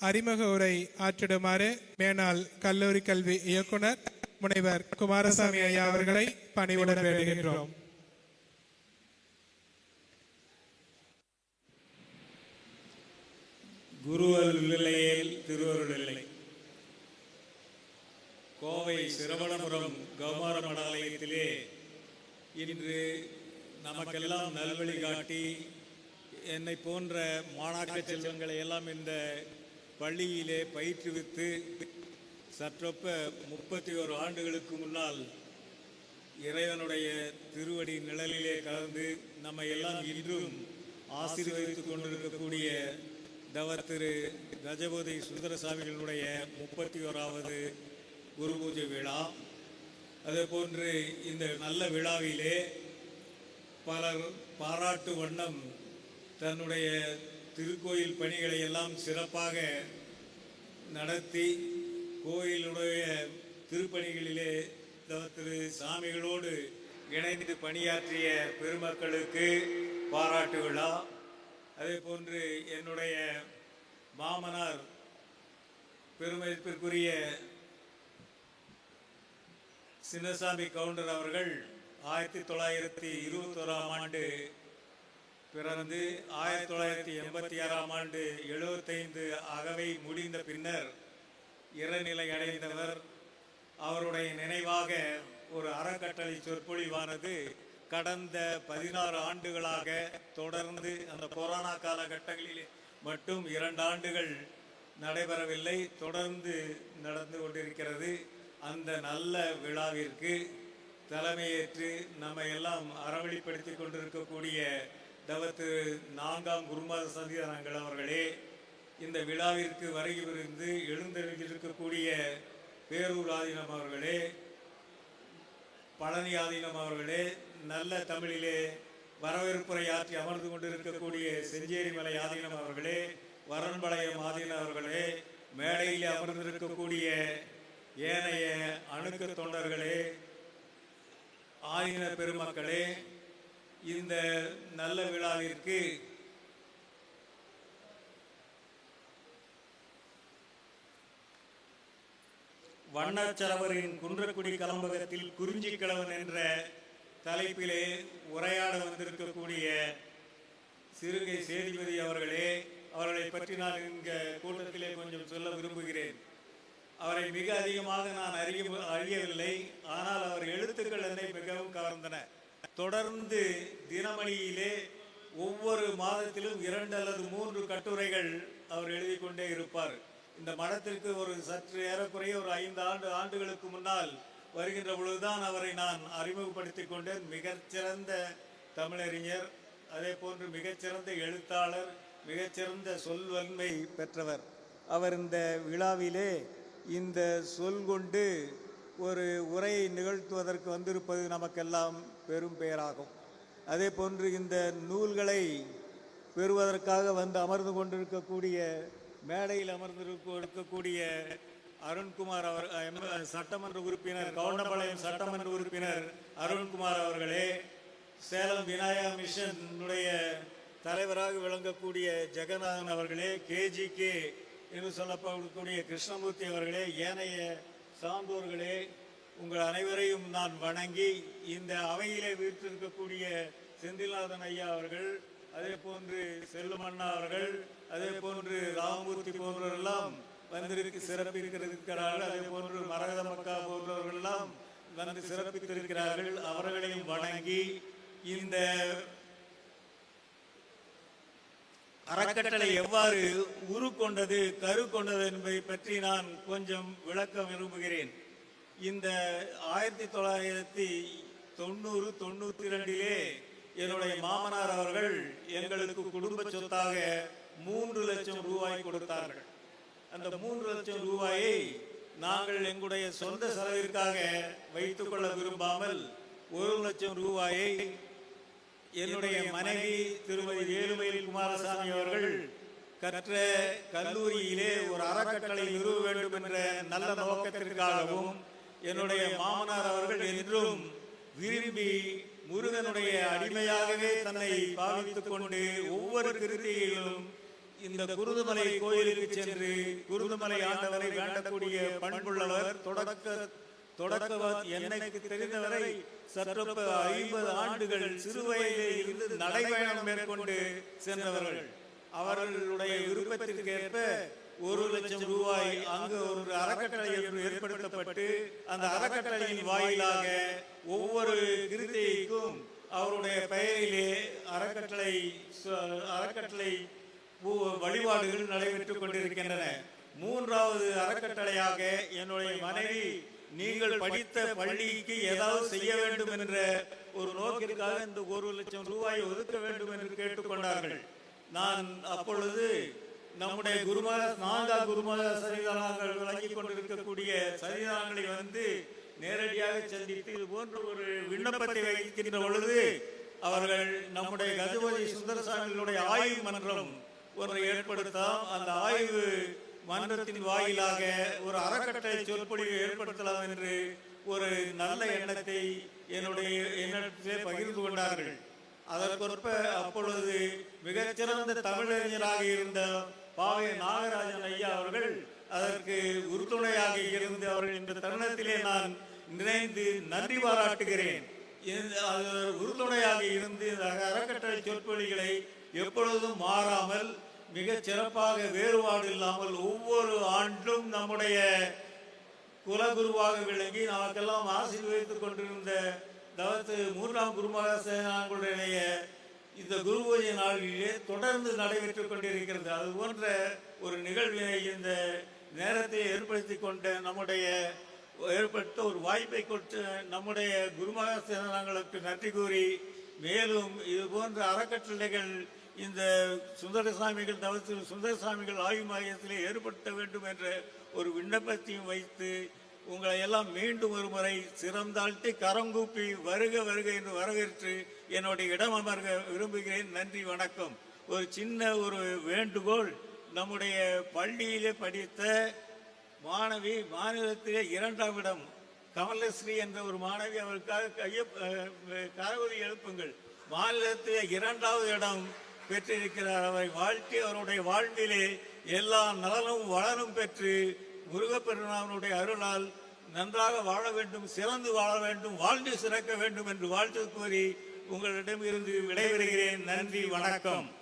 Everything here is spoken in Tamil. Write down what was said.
அறிமுக உரை ஆற்றிடுமாறு மேனாள் கல்லூரி கல்வி இயக்குனர் முனைவர் குமாரசாமி ஐயா அவர்களை பணிவுடன் வேண்டுகின்றோம். குருவருள் இல்லையேல் கோவை சிரவணபுரம் கௌமார மடாலயத்திலே இன்று நமக்கெல்லாம் நல்வழி காட்டி என்னை போன்ற மாணாக்க செல்வங்களை எல்லாம் இந்த பள்ளியிலே பயிற்றுவித்து சற்றொப்ப முப்பத்தி ஓரு ஆண்டுகளுக்கு முன்னால் இறைவனுடைய திருவடி நிழலிலே கலந்து நம்ம எல்லாம் இன்றும் ஆசீர்வதித்துக் கொண்டிருக்கக்கூடிய தவ திரு கஜபதி சுந்தரசாமிகளுடைய முப்பத்தி ஓராவது குரு பூஜை விழா. அதே போன்று இந்த நல்ல விழாவிலே பலர் பாராட்டு வண்ணம் தன்னுடைய திருக்கோயில் பணிகளை எல்லாம் சிறப்பாக நடத்தி கோயிலுடைய திருப்பணிகளிலே தவ திரு சாமிகளோடு இணைந்து பணியாற்றிய பெருமக்களுக்கு பாராட்டு விழா. அதே போன்று என்னுடைய மாமனார் பெருமதிப்பிற்குரிய சின்னசாமி கவுண்டர் அவர்கள் ஆயிரத்தி தொள்ளாயிரத்தி இருபத்தோராம் ஆண்டு பிறந்து ஆயிரத்தி தொள்ளாயிரத்தி எண்பத்தி ஆறாம் ஆண்டு எழுபத்தைந்து அகவை முடிந்த பின்னர் இறநிலை அடைந்தவர் அவருடைய நினைவாக ஒரு அறக்கட்டளை சொற்பொழிவானது கடந்த பதினாறு ஆண்டுகளாக தொடர்ந்து அந்த கொரோனா காலகட்டங்களில் மட்டும் இரண்டு ஆண்டுகள் நடைபெறவில்லை. தொடர்ந்து நடந்து கொண்டிருக்கிறது. அந்த நல்ல விழாவிற்கு தலைமையேற்று நம்ம எல்லாம் அறவழிப்படுத்தி கொண்டிருக்கக்கூடிய தவத்து நான்காம் குருமாத சந்திதானங்கள் அவர்களே இந்த விழாவிற்கு வருகிவிருந்து புரிந்து பேரூர் ஆதீனம் அவர்களே பழனி ஆதீனம் அவர்களே நல்ல தமிழிலே வரவேற்புரை ஆற்றி அமர்ந்து கொண்டிருக்கக்கூடிய செஞ்சேரி மலை ஆதீனம் அவர்களே வரண்பாளையம் ஆதீனம் அவர்களே மேடையில் அமர்ந்திருக்கக்கூடிய ஏனைய அணுக்க தொண்டர்களே ஆதீன பெருமக்களே இந்த நல்ல விழாவிற்கு வண்ணச்சரவரின் குன்றக்குடி கலம்பகத்தில் குறிஞ்சி கிழவன் என்ற தலைப்பிலே உரையாட வந்திருக்கக்கூடிய சிறுகை சேதுபதி அவர்களே அவர்களை பற்றி நான் இங்க கூட்டத்திலே கொஞ்சம் சொல்ல விரும்புகிறேன். அவரை மிக அதிகமாக நான் அறிய அறியவில்லை ஆனால் அவர் எழுத்துக்கள் என்னை மிகவும் கவர்ந்தன. தொடர்ந்து தினமணியிலே ஒவ்வொரு மாதத்திலும் இரண்டு அல்லது மூன்று கட்டுரைகள் அவர் எழுதி கொண்டே இருப்பார். இந்த மடத்திற்கு ஒரு சற்று ஏறக்குறைய ஒரு ஐந்து ஆண்டு ஆண்டுகளுக்கு முன்னால் வருகின்ற பொழுதுதான் அவரை நான் அறிமுகப்படுத்தி கொண்டேன். மிகச்சிறந்த தமிழறிஞர் அதே போன்று மிகச்சிறந்த எழுத்தாளர் மிகச்சிறந்த சொல்வன்மை பெற்றவர். அவர் இந்த விழாவிலே இந்த சொல் கொண்டு ஒரு உரையை நிகழ்த்துவதற்கு வந்திருப்பது நமக்கெல்லாம் பெரும் பெயராகும். அதே போன்று இந்த நூல்களை பெறுவதற்காக வந்து அமர்ந்து கொண்டிருக்கக்கூடிய மேடையில் அமர்ந்திருக்கக்கூடிய இருக்கக்கூடிய அருண்குமார் அவர் சட்டமன்ற உறுப்பினர் கவுண்டபாளையம் சட்டமன்ற உறுப்பினர் அருண்குமார் அவர்களே சேலம் விநாயகா மிஷனுடைய தலைவராக விளங்கக்கூடிய ஜெகநாதன் அவர்களே கேஜிகே என்று சொல்லப்படக்கூடிய கிருஷ்ணமூர்த்தி அவர்களே ஏனைய சான்றோர்களே உங்கள் அனைவரையும் நான் வணங்கி இந்த அவையிலே வீற்றிருக்கக்கூடிய செந்தில்நாதன் ஐயா அவர்கள் அதே போன்று செல்லுமண்ணா அவர்கள் அதே போன்று ராமமூர்த்தி போன்றவரெல்லாம் வந்திருக்கு சிறப்பித்திருக்கிறார்கள். அதே போன்று மரகத மக்கா போன்றவர்கள் எல்லாம் வந்து சிறப்பித்திருக்கிறார்கள். அவர்களையும் வணங்கி இந்த அறக்கட்டளை எவ்வாறு உரு கொண்டது கரு கொண்டது என்பதை பற்றி நான் கொஞ்சம் விளக்க விரும்புகிறேன். இந்த ஆயிரத்தி தொள்ளாயிரத்தி தொண்ணூறு தொண்ணூத்தி ரெண்டிலே என்னுடைய மாமனார் அவர்கள் எங்களுக்கு குடும்ப சொத்தாக மூன்று லட்சம் ரூபாய் கொடுத்தார்கள். அந்த மூன்று லட்சம் ரூபாயை நாங்கள் எங்களுடைய சொந்த செலவிற்காக வைத்துக் கொள்ள விரும்பாமல் ஒரு லட்சம் ரூபாயை என்னுடைய மனைவி திருமதி வேலுமயில் குமாரசாமி அவர்கள் கற்ற கல்லூரியிலே ஒரு அறக்கட்டளை நிறுவ வேண்டும் என்ற நல்ல நோக்கத்திற்காகவும் என்னுடைய மாமனார் அவர்கள் என்றும் விரும்பி முருகனுடைய அடிமையாகவே தன்னை பாவித்துக் கொண்டு ஒவ்வொரு கிருத்தியிலும் இந்த குருதுமலை கோயிலுக்கு சென்று குருதுமலை ஆண்டவரை வேண்டக்கூடிய பண்புள்ளவர் தொடக்க தொடக்கவர் எனக்கு தெரிந்தவரை சற்றொப்ப ஐம்பது ஆண்டுகள் சிறுவயதிலே இருந்து நடைபயணம் மேற்கொண்டு சென்றவர்கள். அவர்களுடைய விருப்பத்திற்கேற்ப ஒரு லட்சம் ரூபாய் அங்கு ஒரு அறக்கட்டளை என்று ஏற்படுத்தப்பட்டு அந்த அறக்கட்டளையின் வாயிலாக ஒவ்வொரு கிருத்தைக்கும் அவருடைய பெயரிலே அறக்கட்டளை அறக்கட்டளை வழிபாடுகள் நடைபெற்றுக் கொண்டிருக்கின்றன. மூன்றாவது அறக்கட்டளையாக என்னுடைய மனைவி நீங்கள் படித்த பள்ளிக்கு ஏதாவது செய்ய வேண்டும் என்ற ஒரு நோக்கிற்காக இந்த ஒரு லட்சம் ரூபாய் ஒதுக்க வேண்டும் என்று கேட்டுக்கொண்டார்கள் நான் அப்பொழுது நம்முடைய குருமத நான்கா குருமத சரிதானங்கள் வழங்கிக் கொண்டிருக்கக்கூடிய சரிதானங்களை வந்து நேரடியாக சந்தித்து இது போன்ற ஒரு விண்ணப்பத்தை வைக்கின்ற பொழுது அவர்கள் நம்முடைய கஜபதி சுந்தரசாமிகளுடைய ஆய்வு மன்றம் ஒன்றை ஏற்படுத்தாம். அந்த ஆய்வு மன்றத்தின் வாயிலாக ஒரு அறக்கட்டளை சொற்பொழிவு ஏற்படுத்தலாம் என்று ஒரு நல்ல எண்ணத்தை என்னுடைய எண்ணத்திலே பகிர்ந்து கொண்டார்கள். அதற்கொற்ப அப்பொழுது மிகச்சிறந்த தமிழறிஞராக இருந்த பாவை நாகராஜன் ஐயா அவர்கள் அதற்கு உறுதுணையாக இருந்து அவர்கள் இந்த தருணத்திலே நான் நினைந்து நன்றி பாராட்டுகிறேன். இந்த- உறுதுணையாக இருந்து இந்த அறக்கட்டளை சொற்பொழிகளை எப்பொழுதும் மாறாமல் மிக சிறப்பாக வேறுபாடு இல்லாமல் ஒவ்வொரு ஆண்டும் நம்முடைய குலகுருவாக விளங்கி நமக்கெல்லாம் ஆசீர்வதித்துக் கொண்டிருந்த தவத்து மூன்றாம் குருமக சேனாங்களுடைய இந்த குரு பூஜை நாளிலே தொடர்ந்து நடைபெற்றுக் கொண்டிருக்கிறது. அது போன்ற ஒரு நிகழ்வினை இந்த நேரத்தை ஏற்படுத்தி கொண்ட நம்முடைய ஏற்பட்ட ஒரு வாய்ப்பை கொடுத்து நம்முடைய குருமக சேனாங்களுக்கு நன்றி கூறி மேலும் இது போன்ற அறக்கட்டளைகள் இந்த சுந்தரசாமிகள் தவிர்த்து சுந்தரசாமிகள் ஆய்வு மையத்திலே ஏற்படுத்த வேண்டும் என்ற ஒரு விண்ணப்பத்தையும் வைத்து உங்களை எல்லாம் மீண்டும் ஒரு முறை சிறந்தாழ்த்தி கரங்கூப்பி வருக வருக என்று வரவேற்று என்னுடைய இடம் அமர்க விரும்புகிறேன். நன்றி வணக்கம். ஒரு சின்ன ஒரு வேண்டுகோள். நம்முடைய பள்ளியிலே படித்த மாணவி மாநிலத்திலே இரண்டாம் இடம். கமலஸ்ரீ என்ற ஒரு மாணவி அவருக்காக கைய அஹ், எழுப்புங்கள். மாநிலத்திலே இரண்டாவது இடம் பெற்றிருக்கிறார். அவரை வாழ்த்தி அவருடைய வாழ்விலே எல்லா நலனும் வளனும் பெற்று முருகப்பெருமானுடைய அருளால் நன்றாக வாழ வேண்டும் சிறந்து வாழ வேண்டும் வாழ்ந்து சிறக்க வேண்டும் என்று வாழ்த்து கூறி உங்களிடம் இருந்து விடைபெறுகிறேன். நன்றி வணக்கம்.